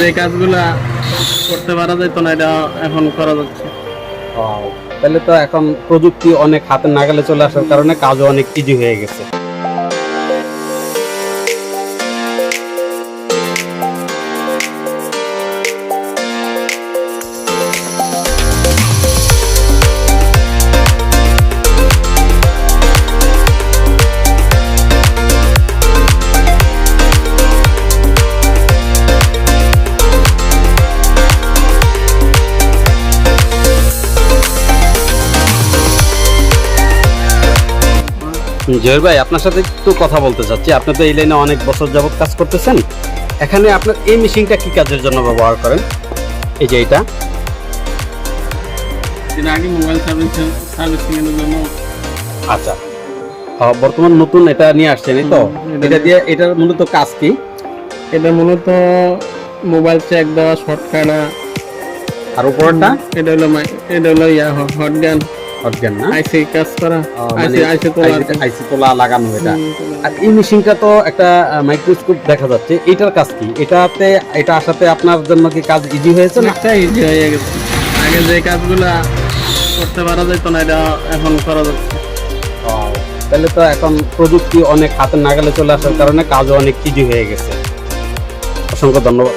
যে কাজগুলা করতে পারা যেত না, এটা এখন করা যাচ্ছে। তাহলে তো এখন প্রযুক্তি অনেক হাতের নাগালে চলে আসার কারণে কাজও অনেক ইজি হয়ে গেছে। জয়ের ভাই আপনার সাথে একটু কথা বলতে চাচ্ছি। আপনি তো এই লাইনে অনেক বছর যাবত কাজ করতেছেন। এখানে আপনার এই মেশিনটা কি কাজের জন্য ব্যবহার করেন? এই যে এটা আগে মোবাইল সার্ভিসিং সার্ভিসিং এর জন্য। আচ্ছা। বর্তমান নতুন এটা নিয়ে আসছেন এই তো? এটা- দিয়ে এটার মূলত কাজ কি? এটা মূলত মোবাইল চেক দেওয়া শর্ট কাটা আর উপরটা? এটা হলো মাই- এটা হলো ইয়া হট গান অজ্ঞান না? আইসি কাজ করা। আইসি মানে আইসি তোলা আইসি তোলা লাগানো এটা। আর এই মেশিনটা তো একটা মাইক্রোস্কোপ দেখা যাচ্ছে। এটার কাজ কি? এটাতে এটা আসাতে আপনার জন্য কি কাজ ইজি হয়েছে না? অনেকটা ইজি হয়ে গেছে। আগে যে কাজগুলা করতে পারা যেত না এটা এখন করা যাচ্ছে। তাহলে তো এখন প্রযুক্তি অনেক হাতের নাগালে চলে আসার কারণে কাজও অনেক ইজি হয়ে গেছে। অসংখ্য ধন্যবাদ।